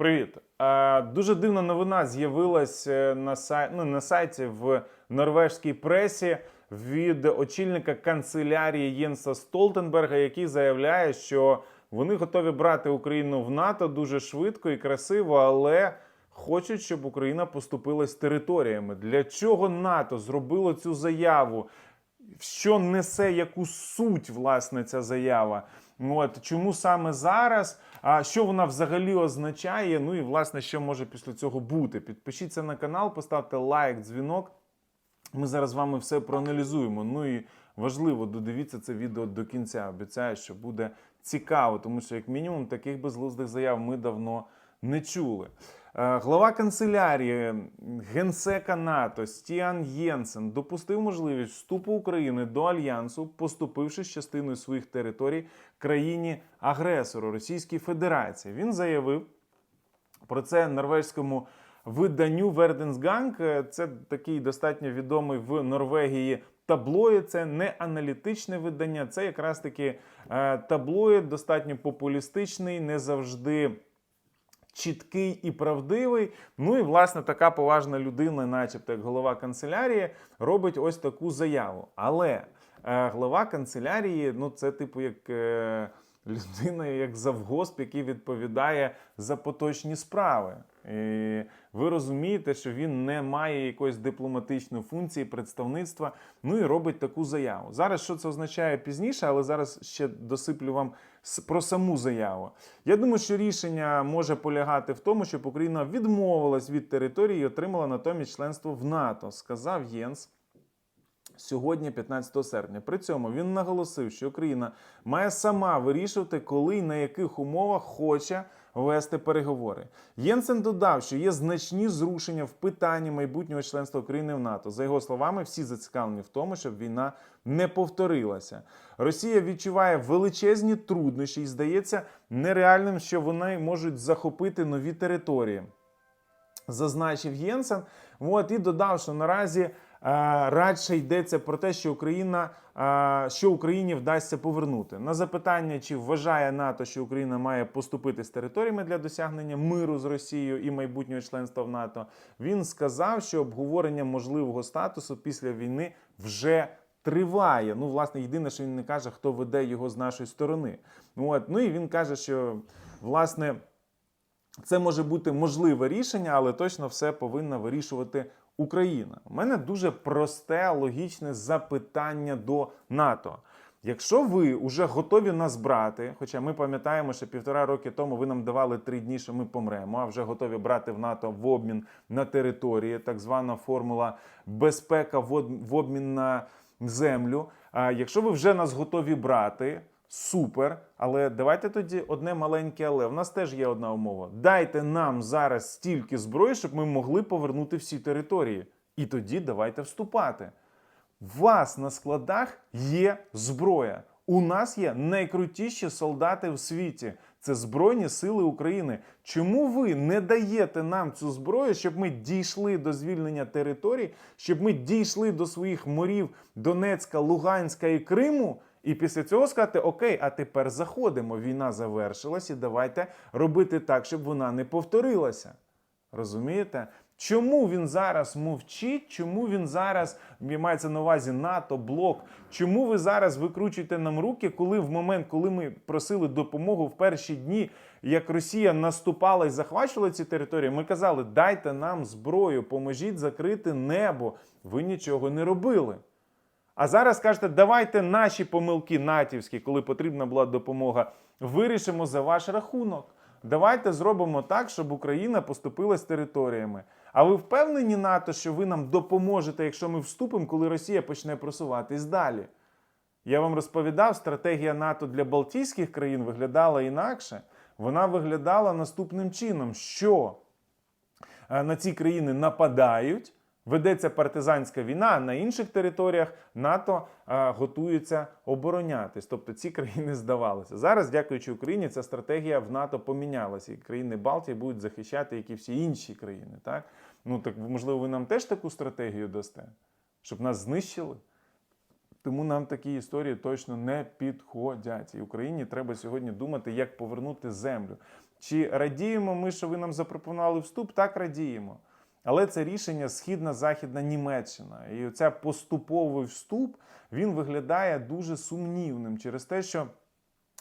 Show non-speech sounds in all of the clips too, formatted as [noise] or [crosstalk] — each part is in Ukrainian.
Привіт. Дуже дивна новина з'явилась е, на, сай... ну, на сайті в норвежській пресі від очільника канцелярії Єнса Столтенберга, який заявляє, що вони готові брати Україну в НАТО дуже швидко і красиво, але хочуть, щоб Україна поступилась територіями. Для чого НАТО зробило цю заяву? що несе яку суть власне ця заява. От чому саме зараз? А що вона взагалі означає? Ну і власне, що може після цього бути? Підпишіться на канал, поставте лайк, дзвінок. Ми зараз з вами все проаналізуємо. Ну і важливо, додивіться це відео до кінця. Обіцяю, що буде цікаво, тому що, як мінімум, таких безглуздих заяв ми давно не чули. Е, Глава канцелярії генсека НАТО Стіан Єнсен допустив можливість вступу України до альянсу, поступивши з частиною своїх територій країні-агресору Російській Федерації. Він заявив про це норвезькому виданню Верденсганг. Це такий достатньо відомий в Норвегії таблоїд. Це не аналітичне видання, це якраз таки е, таблоїд, достатньо популістичний, не завжди. Чіткий і правдивий. Ну і власне така поважна людина, начебто як голова канцелярії, робить ось таку заяву. Але е, глава канцелярії, ну це типу як е, людина, як завгосп, який відповідає за поточні справи. Ви розумієте, що він не має якоїсь дипломатичної функції представництва, ну і робить таку заяву. Зараз що це означає пізніше, але зараз ще досиплю вам про саму заяву. Я думаю, що рішення може полягати в тому, щоб Україна відмовилась від території і отримала натомість членство в НАТО, сказав Єнс сьогодні, 15 серпня. При цьому він наголосив, що Україна має сама вирішувати, коли і на яких умовах хоче вести переговори. Єнсен додав, що є значні зрушення в питанні майбутнього членства України в НАТО. За його словами, всі зацікавлені в тому, щоб війна не повторилася. Росія відчуває величезні труднощі і здається нереальним, що вони можуть захопити нові території зазначив Єнсен. От і додав, що наразі радше йдеться про те, що Україна е, що Україні вдасться повернути. На запитання, чи вважає НАТО, що Україна має поступити з територіями для досягнення миру з Росією і майбутнього членства в НАТО, він сказав, що обговорення можливого статусу після війни вже. Триває. Ну, власне, єдине, що він не каже, хто веде його з нашої сторони. От. Ну і він каже, що власне це може бути можливе рішення, але точно все повинна вирішувати Україна. У мене дуже просте логічне запитання до НАТО. Якщо ви вже готові нас брати, хоча ми пам'ятаємо, що півтора роки тому ви нам давали три дні, що ми помремо, а вже готові брати в НАТО в обмін на території, так звана формула безпека в обмін на землю. А якщо ви вже нас готові брати, супер. Але давайте тоді одне маленьке але. В нас теж є одна умова. Дайте нам зараз стільки зброї, щоб ми могли повернути всі території. І тоді давайте вступати. У вас на складах є зброя. У нас є найкрутіші солдати в світі. Це Збройні Сили України. Чому ви не даєте нам цю зброю, щоб ми дійшли до звільнення територій, щоб ми дійшли до своїх морів Донецька, Луганська і Криму? І після цього сказати: Окей, а тепер заходимо. Війна завершилась, і давайте робити так, щоб вона не повторилася. Розумієте? Чому він зараз мовчить? Чому він зараз мається на увазі НАТО, блок? Чому ви зараз викручуєте нам руки, коли в момент, коли ми просили допомогу в перші дні, як Росія наступала і захвачувала ці території, ми казали, дайте нам зброю, поможіть закрити небо. Ви нічого не робили. А зараз кажете, давайте наші помилки натівські, коли потрібна була допомога, вирішимо за ваш рахунок. Давайте зробимо так, щоб Україна поступила з територіями. А ви впевнені НАТО, що ви нам допоможете, якщо ми вступимо, коли Росія почне просуватись далі? Я вам розповідав, стратегія НАТО для Балтійських країн виглядала інакше. Вона виглядала наступним чином, що е, на ці країни нападають, ведеться партизанська війна, а на інших територіях НАТО е, готується оборонятись. Тобто ці [laughs] країни здавалися. Зараз, дякуючи Україні, ця стратегія в НАТО помінялася, і країни Балтії будуть захищати, як і всі інші країни. Так? Ну так можливо, ви нам теж таку стратегію дасте, щоб нас знищили. Тому нам такі історії точно не підходять. І Україні треба сьогодні думати, як повернути землю. Чи радіємо ми, що ви нам запропонували вступ? Так радіємо. Але це рішення східна-західна Німеччина. І оця поступовий вступ він виглядає дуже сумнівним через те, що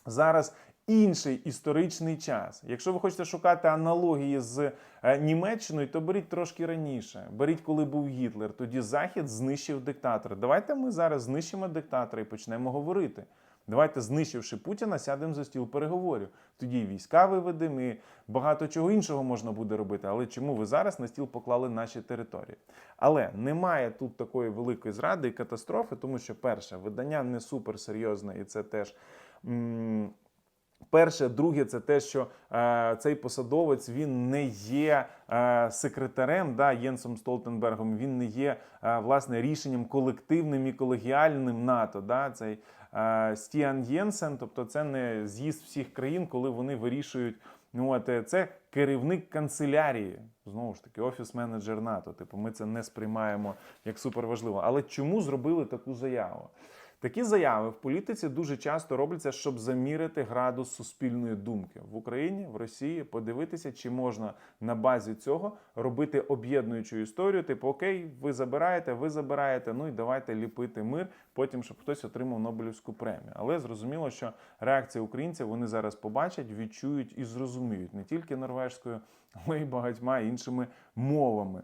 зараз інший історичний час. Якщо ви хочете шукати аналогії з е, Німеччиною, то беріть трошки раніше. Беріть, коли був Гітлер. Тоді Захід знищив диктатора. Давайте ми зараз знищимо диктатора і почнемо говорити. Давайте, знищивши Путіна, сядемо за стіл переговорів. Тоді війська виведемо, і багато чого іншого можна буде робити. Але чому ви зараз на стіл поклали наші території? Але немає тут такої великої зради і катастрофи, тому що перше, видання не суперсерйозне, і це теж. Перше, друге, це те, що е, цей посадовець він не є е, секретарем да, Єнсом Столтенбергом. Він не є е, власне рішенням колективним і колегіальним НАТО. Да, цей е, Стіан Єнсен, тобто це не з'їзд всіх країн, коли вони вирішують. Ну, от е, це керівник канцелярії, знову ж таки, офіс-менеджер НАТО. Типу, ми це не сприймаємо як суперважливо. Але чому зробили таку заяву? Такі заяви в політиці дуже часто робляться, щоб заміряти градус суспільної думки в Україні, в Росії, подивитися, чи можна на базі цього робити об'єднуючу історію. Типу, окей, ви забираєте, ви забираєте. Ну і давайте ліпити мир, потім щоб хтось отримав Нобелівську премію. Але зрозуміло, що реакція українців вони зараз побачать, відчують і зрозуміють не тільки норвежською, але й багатьма іншими мовами.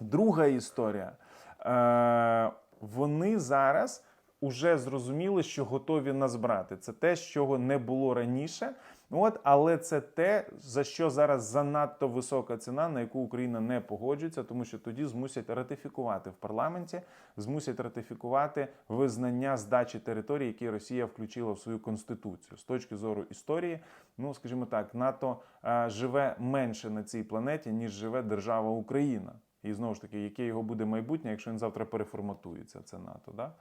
Друга історія. Е, вони зараз уже зрозуміли, що готові нас брати. Це те, чого не було раніше. От, але це те, за що зараз занадто висока ціна, на яку Україна не погоджується, тому що тоді змусять ратифікувати в парламенті, змусять ратифікувати визнання здачі територій, які Росія включила в свою конституцію. З точки зору історії, ну скажімо так, НАТО е, живе менше на цій планеті, ніж живе держава Україна. І знову ж таки, яке його буде майбутнє, якщо він завтра переформатується, це НАТО. Да?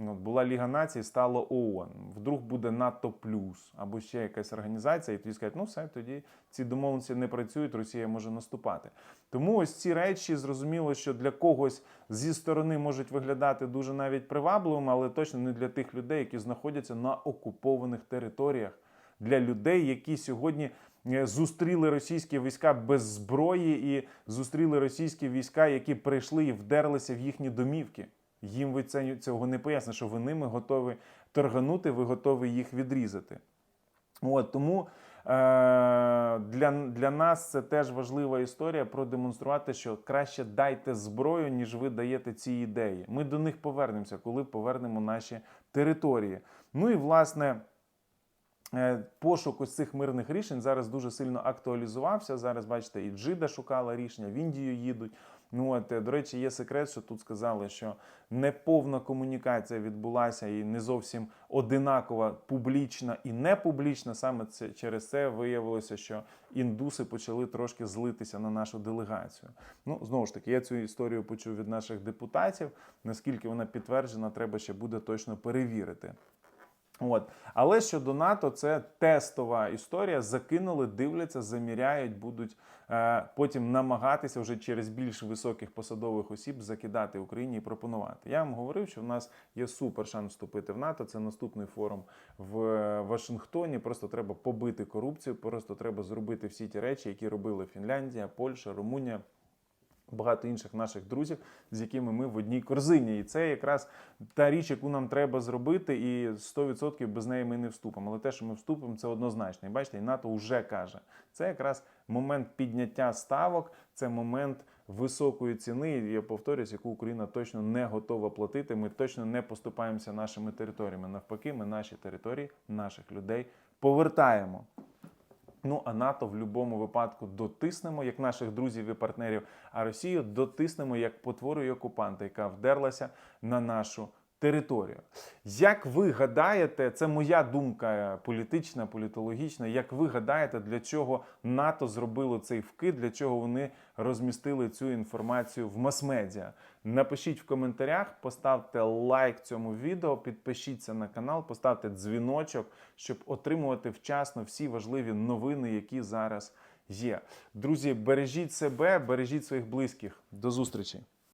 Була Ліга націй, стало ООН. Вдруг буде НАТО плюс або ще якась організація, і тоді скажуть, ну все, тоді ці домовленості не працюють, Росія може наступати. Тому ось ці речі зрозуміло, що для когось зі сторони можуть виглядати дуже навіть привабливими, але точно не для тих людей, які знаходяться на окупованих територіях, для людей, які сьогодні. е, Зустріли російські війська без зброї і зустріли російські війська, які прийшли і вдерлися в їхні домівки. Їм ви це- цього не пояснили, що ви ними готові торганути, ви готові їх відрізати. От, тому е, для, для нас це теж важлива історія продемонструвати, що краще дайте зброю, ніж ви даєте ці ідеї. Ми до них повернемося, коли повернемо наші території. Ну і власне. Е, Пошук ось цих мирних рішень зараз дуже сильно актуалізувався. Зараз, бачите, і Джида шукала рішення, в Індію їдуть. Ну от, е, до речі, є секрет, що тут сказали, що неповна комунікація відбулася і не зовсім одинакова, публічна і непублічна. Саме це через це виявилося, що індуси почали трошки злитися на нашу делегацію. Ну знову ж таки, я цю історію почув від наших депутатів. Наскільки вона підтверджена, треба ще буде точно перевірити. От. Але щодо НАТО, це тестова історія. Закинули, дивляться, заміряють, будуть потім намагатися вже через більш високих посадових осіб закидати Україні і пропонувати. Я вам говорив, що в нас є супер шанс вступити в НАТО. Це наступний форум в е, Вашингтоні. Просто треба побити корупцію, просто треба зробити всі ті речі, які робили Фінляндія, Польща, Румунія багато інших наших друзів, з якими ми в одній корзині. І це якраз та річ, яку нам треба зробити, і 100% без неї ми не вступимо. Але те, що ми вступимо, це однозначно. І бачите, і НАТО вже каже, це якраз момент підняття ставок, це момент. Високої ціни, я повторюсь, яку Україна точно не готова платити. Ми точно не поступаємося нашими територіями. Навпаки, ми наші території, наших людей повертаємо. Ну а НАТО в будь-якому випадку дотиснемо як наших друзів і партнерів, а Росію дотиснемо як потвору окупанта, яка вдерлася на нашу територію. Як ви гадаєте, це моя думка політична, політологічна. Як ви гадаєте, для чого НАТО зробило цей вкид, для чого вони розмістили цю інформацію в мас-медіа? Напишіть в коментарях, поставте лайк цьому відео, підпишіться на канал, поставте дзвіночок, щоб отримувати вчасно всі важливі новини, які зараз є. Друзі, бережіть себе, бережіть своїх близьких. До зустрічі!